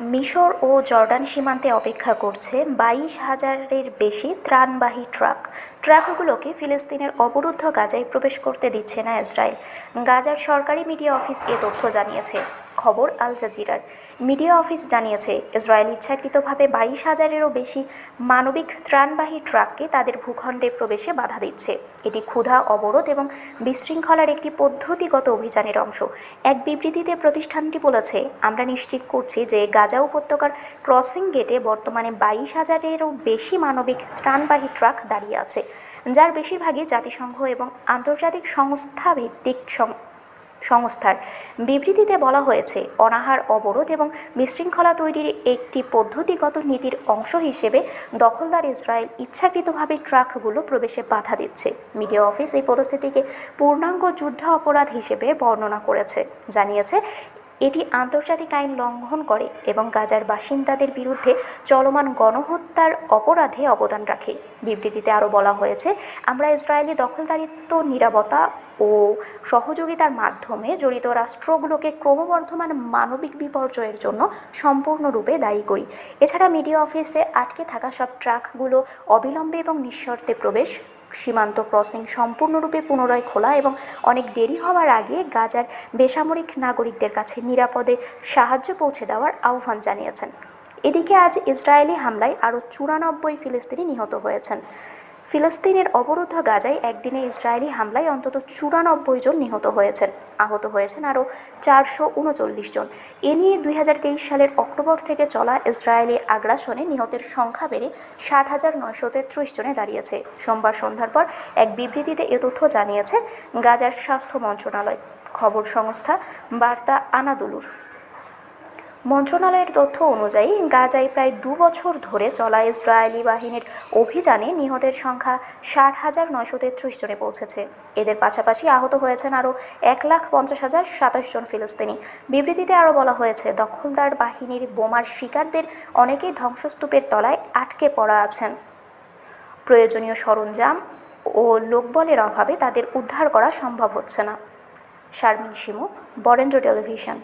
মিশর ও জর্ডান সীমান্তে অপেক্ষা করছে বাইশ হাজারের বেশি ত্রাণবাহী ট্রাক। ট্রাকগুলোকে ফিলিস্তিনের অবরুদ্ধ গাজায় প্রবেশ করতে দিচ্ছে না ইসরায়েল। গাজার সরকারি মিডিয়া অফিস এ তথ্য জানিয়েছে। খবর আল জাজিরার। মিডিয়া অফিস জানিয়েছে, ইসরায়েল ইচ্ছাকৃতভাবে বাইশ হাজারেরও বেশি মানবিক ত্রাণবাহী ট্রাককে তাদের ভূখণ্ডে প্রবেশে বাধা দিচ্ছে। এটি ক্ষুধা, অবরোধ এবং বিশৃঙ্খলার একটি পদ্ধতিগত অভিযানের অংশ। এক বিবৃতিতে প্রতিষ্ঠানটি বলেছে, আমরা নিশ্চিত করছি যে গাজা উপত্যকার ক্রসিং গেটে বর্তমানে বাইশ হাজারেরও বেশি মানবিক ত্রাণবাহী ট্রাক দাঁড়িয়ে আছে, যার বেশিরভাগই জাতিসংঘ এবং আন্তর্জাতিক সংস্থা ভিত্তিক সংস্থার। বিবৃতিতে বলা হয়েছে, অনাহার, অবরোধ এবং বিশৃঙ্খলা তৈরির একটি পদ্ধতিগত নীতির অংশ হিসেবে দখলদার ইসরায়েল ইচ্ছাকৃতভাবে ট্রাকগুলো প্রবেশে বাধা দিচ্ছে। মিডিয়া অফিস এই পরিস্থিতিকে পূর্ণাঙ্গ যুদ্ধ অপরাধ হিসেবে বর্ণনা করেছে। জানিয়েছে এটি আন্তর্জাতিক আইন লঙ্ঘন করে এবং গাজার বাসিন্দাদের বিরুদ্ধে চলমান গণহত্যার অপরাধে অবদান রাখে। বিবৃতিতে আরও বলা হয়েছে, আমরা ইসরায়েলি দখলদারিত্ব, নিরাপত্তা ও সহযোগিতার মাধ্যমে জড়িত রাষ্ট্রগুলোকে ক্রমবর্ধমান মানবিক বিপর্যয়ের জন্য সম্পূর্ণরূপে দায়ী করি। এছাড়া মিডিয়া অফিসে আটকে থাকা সব ট্রাকগুলো অবিলম্বে এবং নিঃশর্তে প্রবেশ সীমান্ত ক্রসিং সম্পূর্ণরূপে পুনরায় খোলা এবং অনেক দেরি হওয়ার আগে গাজার বেসামরিক নাগরিকদের কাছে নিরাপদে সাহায্য পৌঁছে দেওয়ার আহ্বান জানিয়েছেন। এদিকে আজ ইসরায়েলি হামলায় আরও চুরানব্বই ফিলিস্তিনি নিহত হয়েছেন। ফিলিস্তিনের অবরুদ্ধ গাজায় একদিনে ইসরায়েলি হামলায় অন্তত চুরানব্বই জন নিহত হয়েছেন। আহত হয়েছেন আরও চারশো উনচল্লিশ জন। এ নিয়ে দুই হাজার তেইশ সালের অক্টোবর থেকে চলা ইসরায়েলি আগ্রাসনে নিহতের সংখ্যা বেড়ে ষাট হাজার নয়শো তেত্রিশ জনে দাঁড়িয়েছে। সোমবার সন্ধ্যার পর এক বিবৃতিতে এ তথ্য জানিয়েছে গাজার স্বাস্থ্য মন্ত্রণালয়। খবর সংস্থা বার্তা আনাদুলুর। মন্ত্রণালয়ের তথ্য অনুযায়ী গাজায় প্রায় দু বছর ধরে চলা ইসরায়েলি বাহিনীর অভিযানে নিহতের সংখ্যা ষাট হাজার নয়শো তেত্রিশ জনে পৌঁছেছে। এদের পাশাপাশি আহত হয়েছেন আরও এক লাখ পঞ্চাশ হাজার সাতাশ জন ফিলিস্তিনি। বিবৃতিতে আরও বলা হয়েছে, দখলদার বাহিনীর বোমার শিকারদের অনেকেই ধ্বংসস্তূপের তলায় আটকে পড়া আছেন। প্রয়োজনীয় সরঞ্জাম ও লোকবলের অভাবে তাদের উদ্ধার করা সম্ভব হচ্ছে না। শারমিন শিমু, বরেন্দ্র টেলিভিশন।